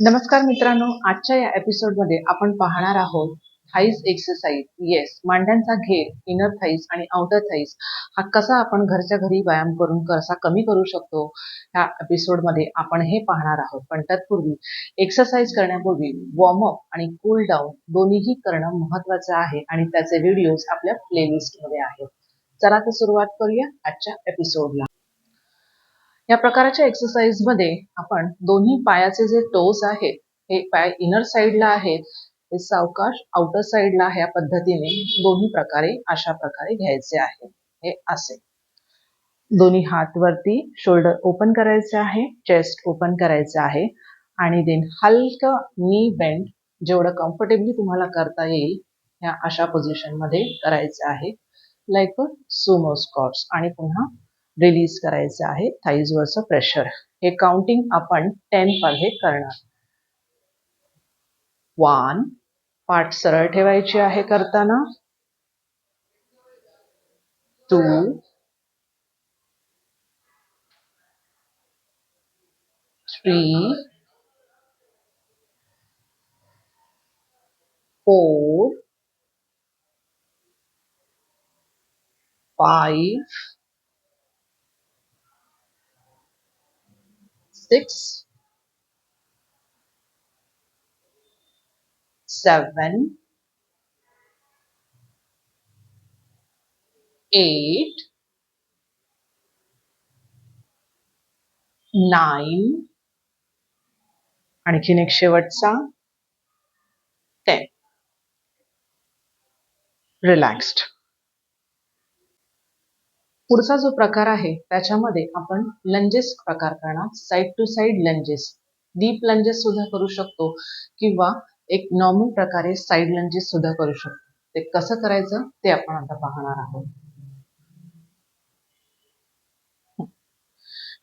नमस्कार मित्रांनो आजच्या या एपिसोडमध्ये आपण पाहणार आहोत थाईज एक्सरसाइज येस मांड्यांचा घेर इनर थाईज आणि आउटर थाईज हा कसा आपण घरच्या घरी व्यायाम करून कसा कमी करू शकतो ह्या एपिसोडमध्ये आपण हे पाहणार आहोत. पण तत्पूर्वी एक्सरसाइज करण्यापूर्वी वॉर्मअप आणि कूल डाऊन दोन्हीही करणं महत्वाचं आहे आणि त्याचे व्हिडिओज आपल्या प्लेलिस्टमध्ये आहेत. चला तर सुरुवात करूया आजच्या एपिसोडला या प्रकारच्या एक्सरसाइजमध्ये आपण दोन्ही पायाचे जे टोज आहेत हे पाय इनर साईडला आहेत हे सावकाश आउटर साईडला ह्या पद्धतीने दोन्ही प्रकारे अशा प्रकारे घ्यायचे आहे. हे असे. दोन्ही हात वरती शोल्डर ओपन करायचे आहे चेस्ट ओपन करायचे आहे आणि देन हलकं नी बेंड जेवढं कम्फर्टेबली तुम्हाला करता येईल ह्या अशा पोझिशनमध्ये करायचं आहे. लाईक सुमो स्कॉट्स आणि पुन्हा रिलीज करायचं आहे. थाईजवरचं प्रेशर हे काउंटिंग आपण टेन मध्ये करणार. वन पाठ सरळ ठेवायची आहे करताना. Two three four five six, seven, eight, nine, आणखीन एक शेवटचा? टेन रिलॅक्स्ड पुढचा जो प्रकार आहे त्याच्यामध्ये आपण लंजेस प्रकार करणार. Side to side lunges deep lunges सुद्धा करू शकतो किंवा एक नॉर्मल प्रकारे साईड लंजेस सुद्धा करू शकतो. ते कसं करायचं ते आपण आता पाहणार आहोत.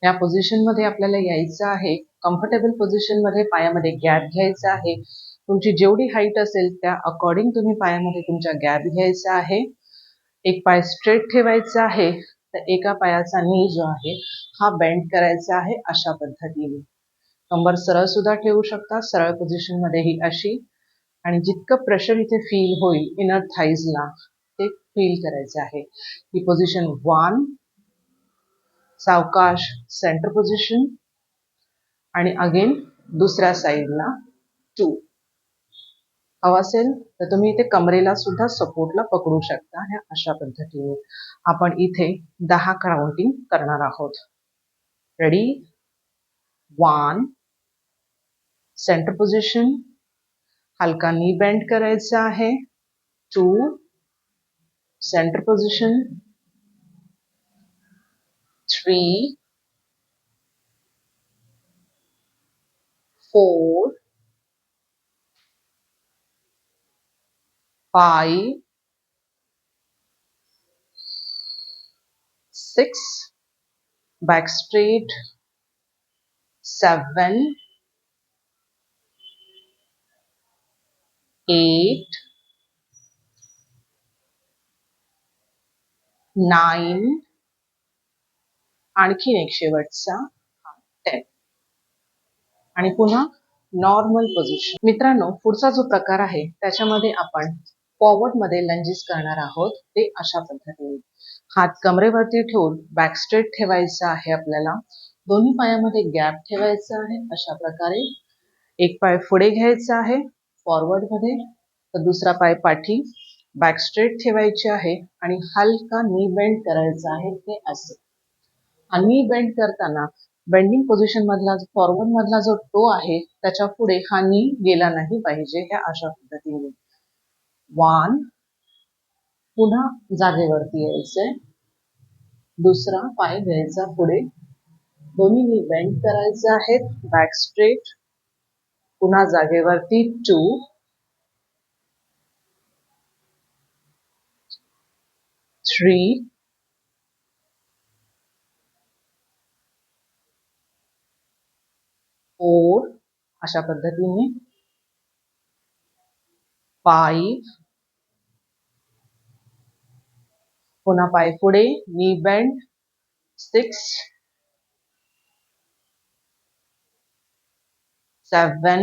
या पोझिशनमध्ये आपल्याला यायचं आहे. कम्फर्टेबल पोझिशनमध्ये पायामध्ये गॅप घ्यायचा आहे. तुमची जेवढी हाईट असेल त्या अकॉर्डिंग तुम्ही पायामध्ये तुमच्या गॅप घ्यायचा आहे. एक पाय स्ट्रेट ठेवायचा आहे. तर एका पायाचा नी जो आहे हा बेंड करायचा आहे अशा पद्धतीने. कंबर सरळ सुद्धा ठेवू शकता सरळ पोझिशनमध्ये ही अशी. आणि जितकं प्रेशर इथे फील होईल इनर थाईजला ते फील करायचं आहे. ही पोझिशन वन सावकाश सेंटर पोझिशन आणि अगेन दुसऱ्या साईडला टू हवा असेल तर तुम्ही इथे कमरेला सुद्धा सपोर्टला पकडू शकता ह्या अशा पद्धतीने आपण इथे दहा काउंटिंग करणार आहोत. रेडी वन सेंटर पोझिशन हलका नी बेंड करायचा आहे. Two center position three four five, six, back straight, seven, eight, nine आणखीन एक शेवटचा टेन आणि पुन्हा नॉर्मल पोझिशन मित्रांनो पुढचा जो प्रकार आहे त्याच्यामध्ये आपण फॉरवर्डमध्ये लंजेस करणार आहोत ते अशा पद्धतीने. हात कमरेवरती ठेवून बॅक स्ट्रेट ठेवायचा आहे आपल्याला. दोन्ही पायामध्ये गॅप ठेवायचा आहे अशा प्रकारे. एक पाय पुढे घ्यायचा आहे फॉरवर्डमध्ये. तर दुसरा पाय पाठी. बॅक स्ट्रेट ठेवायचे आहे आणि हलका नी बेंड करायचा आहे ते असे. आणि नी बेंड करताना बेंडिंग पोझिशन मधला फॉरवर्ड मधला जो टो आहे त्याच्या पुढे हा नी गेला नाही पाहिजे ह्या अशा पद्धतीने. वन पुन्हा जागेवरती यायचंय. दुसरा पाय घ्यायचा पुढे. दोन्ही बेंड करायचे आहेत. बॅक स्ट्रेट पुन्हा जागेवरती टू थ्री फोर अशा पद्धतीने. फाईव्ह पुन्हा पाय पुढे. नी बेंड सिक्स सेवन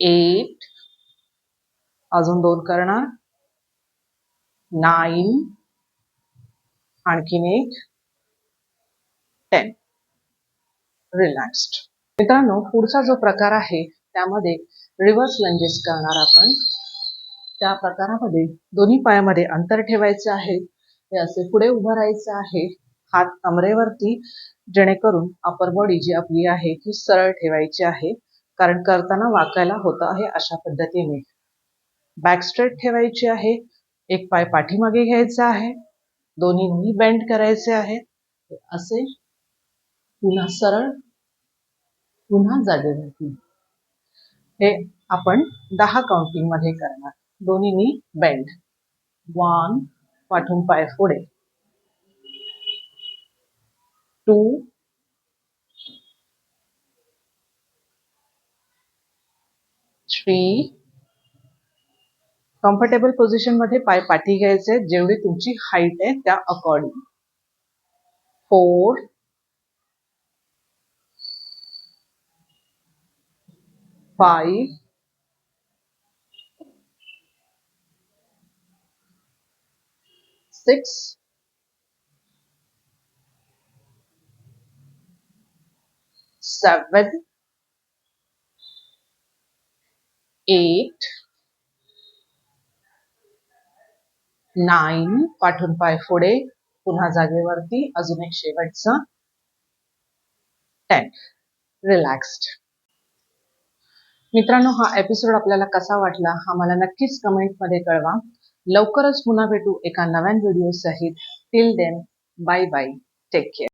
एट अजून दोन करणार. नाईन आणखीन एक टेन रिलॅक्स्ड मित्रांनो पुढचा जो प्रकार आहे त्यामध्ये रिव्हर्स लंजेस करणार आपण. त्या प्रकारामध्ये दोन्ही पायामध्ये अंतर ठेवायचे आहे. हे असे पुढे उभं राहायचं आहे. हात कमरेवरती जेणेकरून अपर बॉडी जी आपली आहे ती सरळ ठेवायची आहे. कारण करताना वाकायला होतं आहे अशा पद्धतीने. बॅक स्ट्रेट ठेवायची आहे. एक पाय पाठीमागे घ्यायचा आहे. दोन्ही नी बेंड करायचे आहे. असे पुन्हा सरळ पुन्हा जागेवरती. हे आपण दहा काउंटिंगमध्ये करणार. दोन्हीनी बेंड वन पाठून पाय पुढे टू थ्री कम्फर्टेबल पोझिशनमध्ये पाय पाठी घ्यायचे. जेवढी तुमची हाईट आहे त्या according four five six seven, eight, nine पाठून पाय पुढे पुन्हा जागेवरती. अजून एक शेवटचा. टेन रिलॅक्स्ड मित्रांनो हा एपिसोड आपल्याला कसा वाटला हा मला नक्कीच कमेंटमध्ये कळवा. लवकरच पुन्हा भेटू एका नव्या व्हिडिओ सहित. Till then bye bye take care